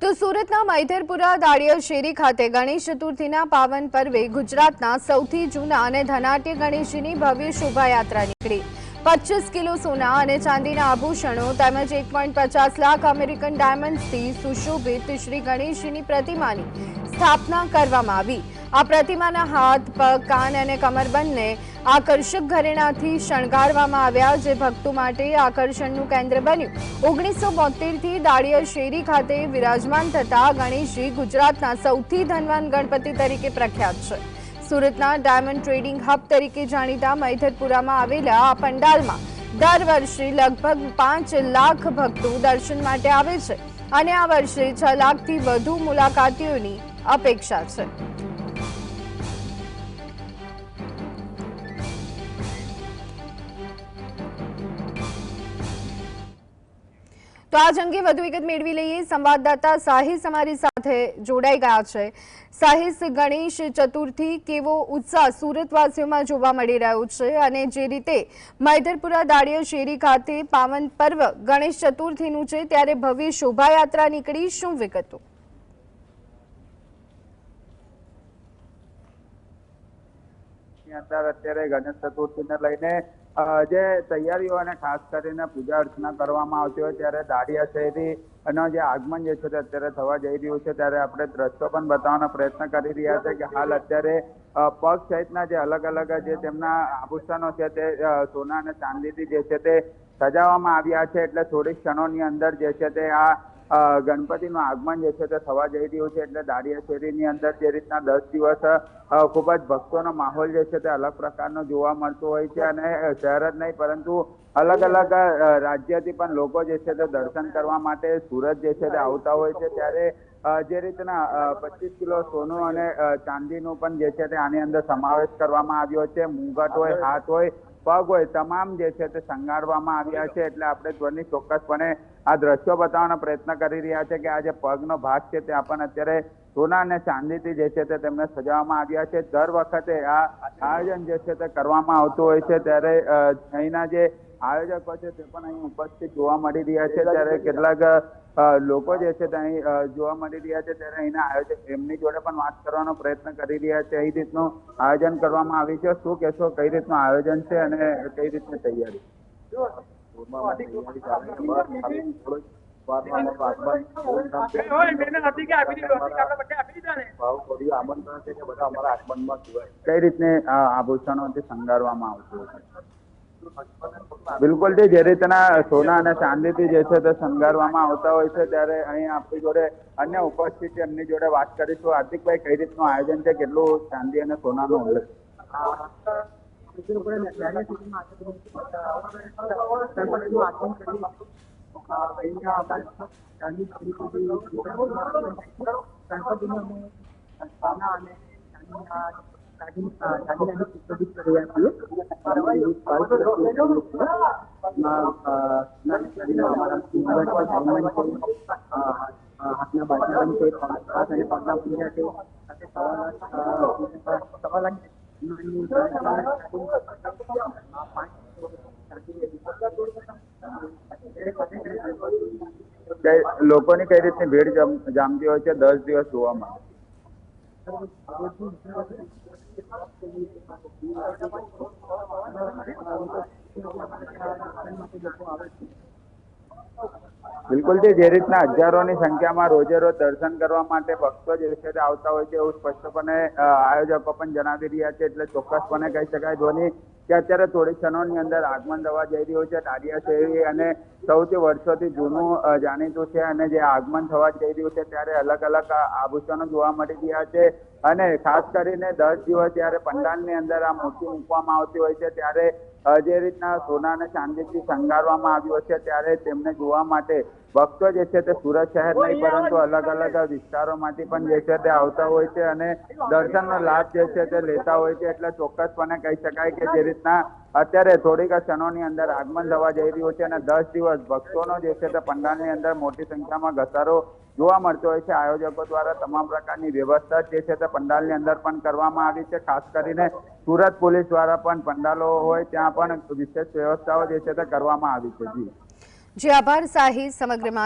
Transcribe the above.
તો સુરતના મૈધરપુરા દાડિયા શેરી ખાતે ગણેશ ચતુર્થીના પાવન પર્વે ગુજરાતના સૌથી જૂના અને ધનાટ્ય ગણેશજીની ભવ્ય શોભાયાત્રા નીકળી. પચીસ કિલો સોના અને ચાંદીના આભૂષણો તેમજ એક પોઈન્ટ પચાસ લાખ અમેરિકન ડાયમંડ્સથી સુશોભિત શ્રી ગણેશજીની પ્રતિમાની સ્થાપના કરવામાં આવી. આ પ્રતિમાના હાથ, પગ, કાન અને કમરબંધને આકર્ષક ઘરેણાથી શણગારવામાં આવ્યા જે ભક્તો માટે આકર્ષણનું કેન્દ્ર બન્યું. ઓગણીસો બોતેરથી દાળિયા શેરી ખાતે વિરાજમાન થતા ગણેશજી ગુજરાતના સૌથી ધનવાન ગણપતિ તરીકે પ્રખ્યાત છે. સુરતના ડાયમંડ ટ્રેડિંગ હબ તરીકે જાણીતા મૈથરપુરામાં આવેલા આ પંડાલમાં દર વર્ષે લગભગ પાંચ લાખ ભક્તો દર્શન માટે આવે છે. અને આ વર્ષે છ લાખથી વધુ મુલાકાતીઓની અપેક્ષા છે. તો આજ અંગે વધુ વિગત મેળવી લઈએ. સંવાદદાતા સાહિસ અમારી સાથે જોડાઈ ગયા છે. સાહિસ, ગણેશ ચતુર્થી કેવો ઉત્સાહ સુરતવાસીઓમાં જોવા મળી રહ્યો છે અને જે રીતે મૈધરપુરા દાડિયા શેરી ખાતે પાવન પર્વ ગણેશ ચતુર્થીનું છે, ત્યારે ભવ્ય શોભાયાત્રા નીકળી. શું વિગતો? અત્યારે ગણેશ ચતુર્થીને લઈને જે તૈયારીઓ અને ખાસ કરીને પૂજા અર્ચના કરવામાં આવતી હોય ત્યારે દાડિયા શહેરી અને જે આગમન જે છે તે અત્યારે થવા જઈ રહ્યું છે ત્યારે આપણે દ્રશ્યો પણ બતાવવાનો પ્રયત્ન કરી રહ્યા છે કે હાલ અત્યારે પગ સહિતના જે અલગ અલગ જે તેમના આભૂષણો છે તે સોના અને ચાંદીથી જે છે તે સજાવવામાં આવ્યા છે એટલે થોડીક ક્ષણોની અંદર જે છે તે આ ગણપતિનું આગમન જે છે તે થવા જઈ રહ્યું છે એટલે દાડિયા શેરીની અંદર જે રીતના દસ દિવસ ખૂબ જ ભક્તોનો માહોલ જે છે તે અલગ પ્રકારનો જોવા મળતો હોય છે અને શહેર જ નહીં, પરંતુ અલગ અલગ રાજ્યથી પણ લોકો જે છે તે દર્શન કરવા માટે સુરત જે છે તે આવતા હોય છે. ત્યારે જે રીતના પચીસ કિલો સોનું અને ચાંદીનું પણ જે છે તે આની અંદર સમાવેશ કરવામાં આવ્યો છે. મુંગટ હોય, હાથ હોય પગ હોય, તમામ જે છે તે સંગાડવામાં આવ્યા છે, એટલે આપણે ધ્વનિ ચોક્કસપણે આ દ્રશ્યો બતાવવાનો પ્રયત્ન કરી રહ્યા છે કે આ જે પગનો ભાગ છે તે આપણને અત્યારે સોના અને ચાંદીથી જે છે તે તેમને સજાવવામાં આવ્યા છે. દર વખતે આ આયોજન જે છે તે કરવામાં આવતું હોય છે, ત્યારે અહીંના જે આયોજકો છે તે પણ અહીં ઉપસ્થિત જોવા મળી રહ્યા છે. ત્યારે કેટલાક લોકો જે છે ત્યાં જોવા મળી રહ્યા છે ત્યારે અહીંના આયોજક એમની જોડે પણ વાત કરવાનો પ્રયત્ન કરી રહ્યા છે. એ રીતનું આયોજન કરવામાં આવ્યું છે? શું કહેશો? કઈ રીતનું આયોજન છે અને કઈ રીતની તૈયારી? કઈ રીતને આભૂષણો શણગારવામાં આવતું બિલકુલ તે જે રીતના સોના અને ચાંદીથી જે છે તે શણગારવામાં આવતા હોય છે ત્યારે અહીં આપણી જોડે અન્ય ઉપસ્થિત છે, એમની જોડે વાત કરીશું. હાર્દિકભાઈ કઈ રીતનું આયોજન છે? કેટલું ચાંદી અને સોનાનો ઉલ્લેખ? લોકોની કઈ રીતની ભીડ જમ- જામતી હોય છે દસ દિવસ જોવા માટે બિલકુલ જે રીતના હજારોની સંખ્યામાં રોજે રોજ દર્શન કરવા માટે ભક્તો જે છે આવતા હોય છે એવું સ્પષ્ટપણે આયોજકો પણ જણાવી રહ્યા છે, એટલે ચોક્કસપણે કહી શકાય ધોની કે અત્યારે થોડી ક્ષણોની અંદર આગમન થવા જઈ રહ્યું છે ટાડિયા શેરી અને સૌથી વર્ષોથી જૂનું જાણીતું છે અને જે આગમન થવા જઈ રહ્યું છે, ત્યારે અલગ અલગ આભૂષણો જોવા મળી રહ્યા છે. અને ખાસ કરીને દસ દિવસ જ્યારે પંડાલની અંદર આ મૂર્તિ મૂકવામાં આવતી હોય છે, ત્યારે જે રીતના સોના અને ચાંદીથી શણગારવામાં આવ્યું છે, ત્યારે તેમને જોવા માટે ભક્તો જે છે તે સુરત શહેર નહીં, પરંતુ અલગ અલગ વિસ્તારોમાંથી પણ જે છે તે આવતા હોય છે અને દર્શનનો લાભ જે છે તે લેતા હોય છે, એટલે ચોક્કસપણે કહી શકાય કે જે રીતના અત્યારે થોડીક ક્ષણોની અંદર આગમન થવા જઈ રહ્યું છે અને દસ દિવસ ભક્તોનો જે છે તે પંડાલની અંદર મોટી સંખ્યામાં ઘસારો જોવા મળતો હોય છે. આયોજકો દ્વારા તમામ પ્રકારની વ્યવસ્થા જે છે તે પંડાલની અંદર પણ કરવામાં આવી છે. ખાસ કરીને સુરત પોલીસ દ્વારા પણ પંડાલો હોય ત્યાં પણ વિશેષ વ્યવસ્થાઓ જે છે તે કરવામાં આવી છે. જી. જે, આભાર સાહી સમગ્ર